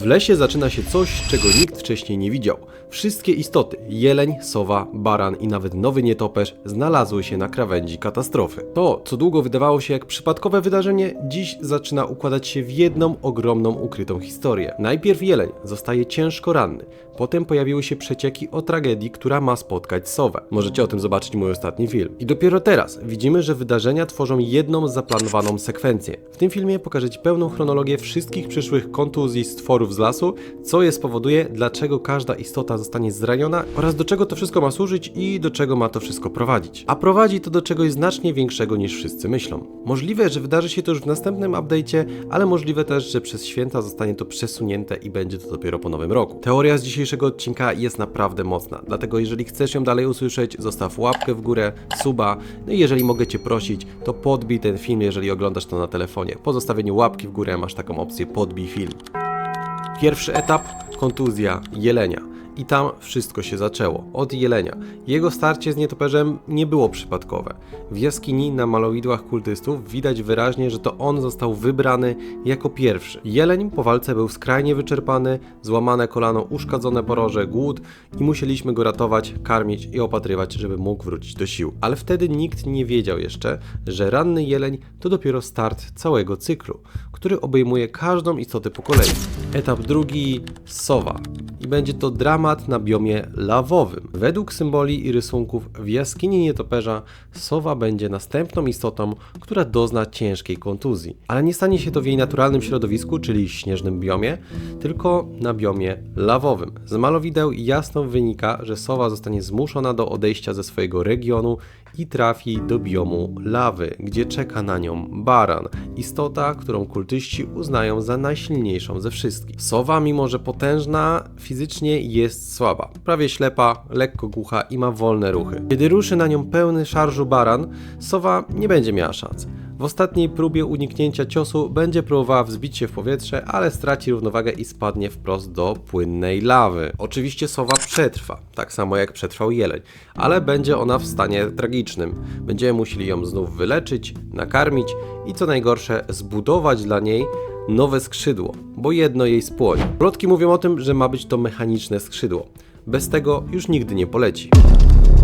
W lesie zaczyna się coś, czego nikt wcześniej nie widział. Wszystkie istoty jeleń, sowa, baran i nawet nowy nietoperz znalazły się na krawędzi katastrofy. To, co długo wydawało się jak przypadkowe wydarzenie, dziś zaczyna układać się w jedną ogromną ukrytą historię. Najpierw jeleń zostaje ciężko ranny, potem pojawiły się przecieki o tragedii, która ma spotkać sowę. Możecie o tym zobaczyć mój ostatni film. I dopiero teraz widzimy, że wydarzenia tworzą jedną zaplanowaną sekwencję. W tym filmie pokażę Ci pełną chronologię wszystkich przyszłych kontuzji stworów z lasu, co je spowoduje, dlaczego każda istota zostanie zraniona oraz do czego to wszystko ma służyć i do czego ma to wszystko prowadzić. A prowadzi to do czegoś znacznie większego niż wszyscy myślą. Możliwe, że wydarzy się to już w następnym update'cie, ale możliwe też, że przez święta zostanie to przesunięte i będzie to dopiero po nowym roku. Teoria z dzisiejszego odcinka jest naprawdę mocna, dlatego jeżeli chcesz ją dalej usłyszeć, zostaw łapkę w górę, suba, no i jeżeli mogę Cię prosić, to podbij ten film, jeżeli oglądasz to na telefonie. Po zostawieniu łapki w górę masz taką opcję podbij film. Pierwszy etap kontuzja jelenia. I tam wszystko się zaczęło. Od jelenia. Jego starcie z nietoperzem nie było przypadkowe. W jaskini na malowidłach kultystów widać wyraźnie, że to on został wybrany jako pierwszy. Jeleń po walce był skrajnie wyczerpany, złamane kolano, uszkadzone poroże, głód i musieliśmy go ratować, karmić i opatrywać, żeby mógł wrócić do sił. Ale wtedy nikt nie wiedział jeszcze, że ranny jeleń to dopiero start całego cyklu, który obejmuje każdą istotę po kolei. Etap drugi sowa. I będzie to dramat na biomie lawowym. Według symboli i rysunków w jaskini nietoperza sowa będzie następną istotą, która dozna ciężkiej kontuzji. Ale nie stanie się to w jej naturalnym środowisku, czyli śnieżnym biomie, tylko na biomie lawowym. Z malowideł jasno wynika, że sowa zostanie zmuszona do odejścia ze swojego regionu i trafi do biomu lawy, gdzie czeka na nią baran, istota, którą kultyści uznają za najsilniejszą ze wszystkich. Sowa, mimo że potężna, fizycznie jest słaba. Prawie ślepa, lekko głucha i ma wolne ruchy. Kiedy ruszy na nią pełny szarżu baran, sowa nie będzie miała szans. W ostatniej próbie uniknięcia ciosu będzie próbowała wzbić się w powietrze, ale straci równowagę i spadnie wprost do płynnej lawy. Oczywiście sowa przetrwa, tak samo jak przetrwał jeleń, ale będzie ona w stanie tragicznym. Będziemy musieli ją znów wyleczyć, nakarmić i co najgorsze zbudować dla niej nowe skrzydło, bo jedno jej spłonie. Plotki mówią o tym, że ma być to mechaniczne skrzydło. Bez tego już nigdy nie poleci.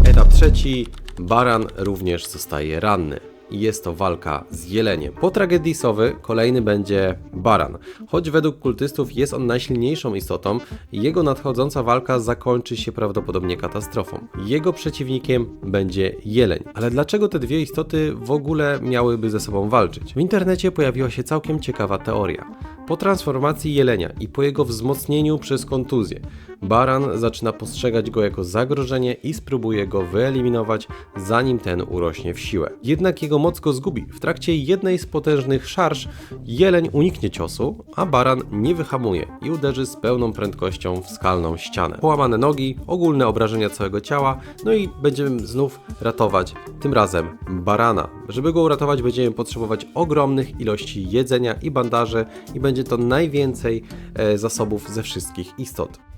Etap trzeci. Baran również zostaje ranny. I jest to walka z jeleniem. Po tragedii sowy kolejny będzie baran. Choć według kultystów jest on najsilniejszą istotą, jego nadchodząca walka zakończy się prawdopodobnie katastrofą. Jego przeciwnikiem będzie jeleń. Ale dlaczego te dwie istoty w ogóle miałyby ze sobą walczyć? W internecie pojawiła się całkiem ciekawa teoria. Po transformacji jelenia i po jego wzmocnieniu przez kontuzję, Baran zaczyna postrzegać go jako zagrożenie i spróbuje go wyeliminować, zanim ten urośnie w siłę. Jednak jego moc go zgubi. W trakcie jednej z potężnych szarż jeleń uniknie ciosu, a baran nie wyhamuje i uderzy z pełną prędkością w skalną ścianę. Połamane nogi, ogólne obrażenia całego ciała, no i będziemy znów ratować, tym razem barana. Żeby go uratować, będziemy potrzebować ogromnych ilości jedzenia i bandaży i będzie to najwięcej e, zasobów ze wszystkich istot.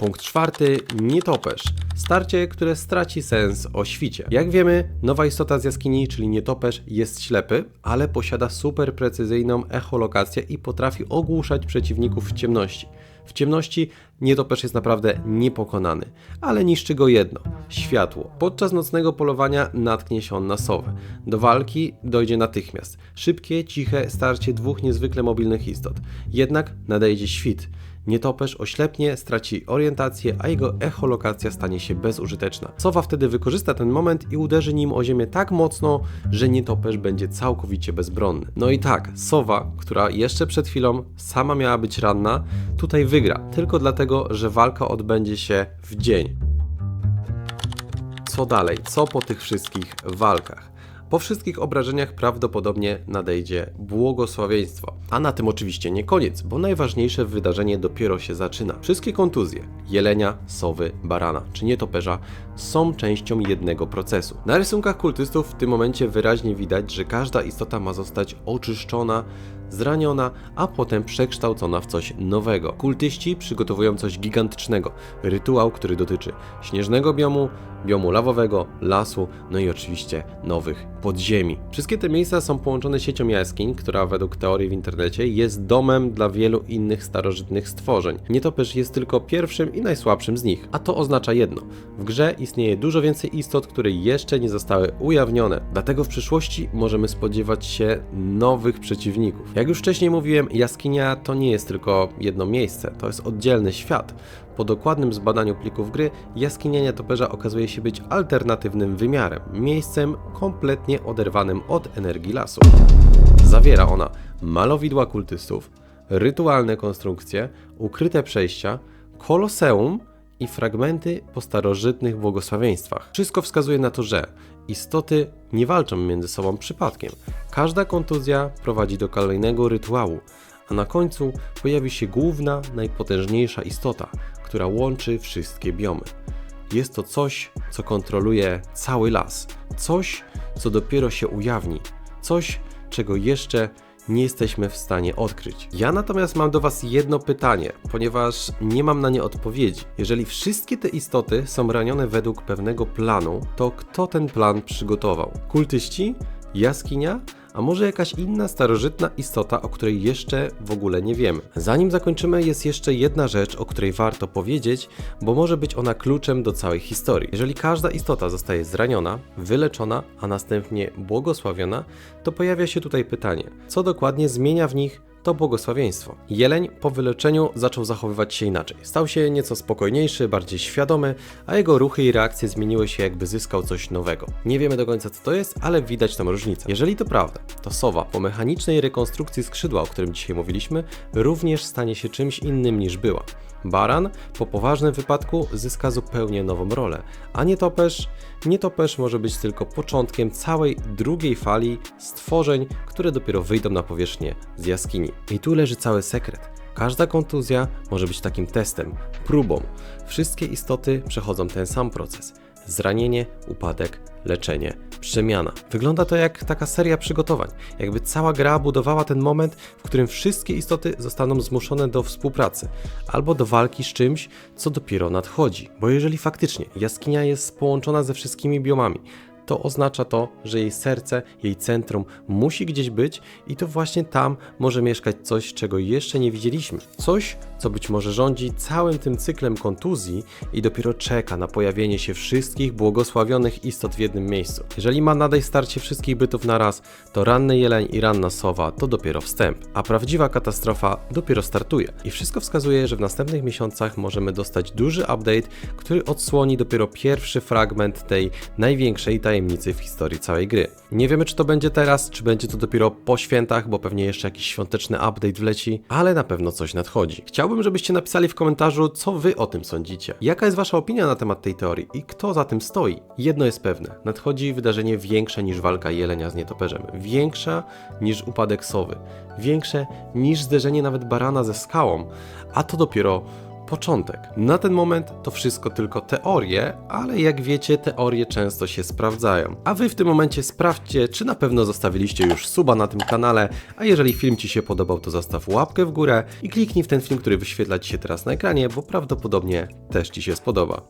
Punkt czwarty, nietoperz. Starcie, które straci sens o świcie. Jak wiemy, nowa istota z jaskini, czyli nietoperz, jest ślepy, ale posiada super precyzyjną echolokację i potrafi ogłuszać przeciwników w ciemności. W ciemności nietoperz jest naprawdę niepokonany, ale niszczy go jedno światło. Podczas nocnego polowania natknie się on na sowę. Do walki dojdzie natychmiast. Szybkie, ciche starcie dwóch niezwykle mobilnych istot. Jednak nadejdzie świt. Nietoperz oślepnie, straci orientację, a jego echolokacja stanie się bezużyteczna. Sowa wtedy wykorzysta ten moment i uderzy nim o ziemię tak mocno, że nietoperz będzie całkowicie bezbronny. No i tak, sowa, która jeszcze przed chwilą sama miała być ranna, tutaj wygra, tylko dlatego, że walka odbędzie się w dzień. Co dalej? Co po tych wszystkich walkach? Po wszystkich obrażeniach prawdopodobnie nadejdzie błogosławieństwo. A na tym oczywiście nie koniec, bo najważniejsze wydarzenie dopiero się zaczyna. Wszystkie kontuzje jelenia, sowy, barana czy nietoperza są częścią jednego procesu. Na rysunkach kultystów w tym momencie wyraźnie widać, że każda istota ma zostać oczyszczona zraniona, a potem przekształcona w coś nowego. Kultyści przygotowują coś gigantycznego. Rytuał, który dotyczy śnieżnego biomu, biomu lawowego, lasu, no i oczywiście nowych podziemi. Wszystkie te miejsca są połączone siecią jaskiń, która według teorii w internecie jest domem dla wielu innych starożytnych stworzeń. Nietoperz jest tylko pierwszym i najsłabszym z nich, a to oznacza jedno. W grze istnieje dużo więcej istot, które jeszcze nie zostały ujawnione, dlatego w przyszłości możemy spodziewać się nowych przeciwników. Jak już wcześniej mówiłem, jaskinia to nie jest tylko jedno miejsce, to jest oddzielny świat. Po dokładnym zbadaniu plików gry, jaskinia nietoperza okazuje się być alternatywnym wymiarem, miejscem kompletnie oderwanym od energii lasu. Zawiera ona malowidła kultystów, rytualne konstrukcje, ukryte przejścia, koloseum i fragmenty po starożytnych błogosławieństwach. Wszystko wskazuje na to, że istoty nie walczą między sobą przypadkiem. Każda kontuzja prowadzi do kolejnego rytuału, a na końcu pojawi się główna, najpotężniejsza istota, która łączy wszystkie biomy. Jest to coś, co kontroluje cały las, coś, co dopiero się ujawni, coś, czego jeszcze nie jesteśmy w stanie odkryć. Ja natomiast mam do Was jedno pytanie, ponieważ nie mam na nie odpowiedzi. Jeżeli wszystkie te istoty są ranione według pewnego planu, to kto ten plan przygotował? Kultyści? Jaskinia? A może jakaś inna starożytna istota, o której jeszcze w ogóle nie wiemy? Zanim zakończymy, jest jeszcze jedna rzecz, o której warto powiedzieć, bo może być ona kluczem do całej historii. Jeżeli każda istota zostaje zraniona, wyleczona, a następnie błogosławiona, to pojawia się tutaj pytanie, co dokładnie zmienia w nich to błogosławieństwo. Jeleń po wyleczeniu zaczął zachowywać się inaczej. Stał się nieco spokojniejszy, bardziej świadomy, a jego ruchy i reakcje zmieniły się, jakby zyskał coś nowego. Nie wiemy do końca, co to jest, ale widać tam różnicę. Jeżeli to prawda, to sowa po mechanicznej rekonstrukcji skrzydła, o którym dzisiaj mówiliśmy, również stanie się czymś innym niż była. Baran po poważnym wypadku zyska zupełnie nową rolę, a nietoperz, nietoperz może być tylko początkiem całej drugiej fali stworzeń, które dopiero wyjdą na powierzchnię z jaskini. I tu leży cały sekret. Każda kontuzja może być takim testem, próbą. Wszystkie istoty przechodzą ten sam proces. Zranienie, upadek, leczenie, przemiana. Wygląda to jak taka seria przygotowań. Jakby cała gra budowała ten moment, w którym wszystkie istoty zostaną zmuszone do współpracy albo do walki z czymś, co dopiero nadchodzi. Bo jeżeli faktycznie jaskinia jest połączona ze wszystkimi biomami, to oznacza to, że jej serce, jej centrum musi gdzieś być i to właśnie tam może mieszkać coś, czego jeszcze nie widzieliśmy. Coś, co być może rządzi całym tym cyklem kontuzji i dopiero czeka na pojawienie się wszystkich błogosławionych istot w jednym miejscu. Jeżeli ma nadejść starcie wszystkich bytów na raz, to ranny jeleń i ranna sowa to dopiero wstęp, a prawdziwa katastrofa dopiero startuje. I wszystko wskazuje, że w następnych miesiącach możemy dostać duży update, który odsłoni dopiero pierwszy fragment tej największej tajemnicy w historii całej gry. Nie wiemy, czy to będzie teraz, czy będzie to dopiero po świętach, bo pewnie jeszcze jakiś świąteczny update wleci, ale na pewno coś nadchodzi. Chciałbym, żebyście napisali w komentarzu, co wy o tym sądzicie. Jaka jest wasza opinia na temat tej teorii i kto za tym stoi? Jedno jest pewne, nadchodzi wydarzenie większe niż walka jelenia z nietoperzem, większa niż upadek sowy, większe niż zderzenie nawet barana ze skałą, a to dopiero początek. Na ten moment to wszystko tylko teorie, ale jak wiecie, teorie często się sprawdzają. A wy w tym momencie sprawdźcie, czy na pewno zostawiliście już suba na tym kanale, a jeżeli film Ci się podobał, to zostaw łapkę w górę i kliknij w ten film, który wyświetla Ci się teraz na ekranie, bo prawdopodobnie też Ci się spodoba.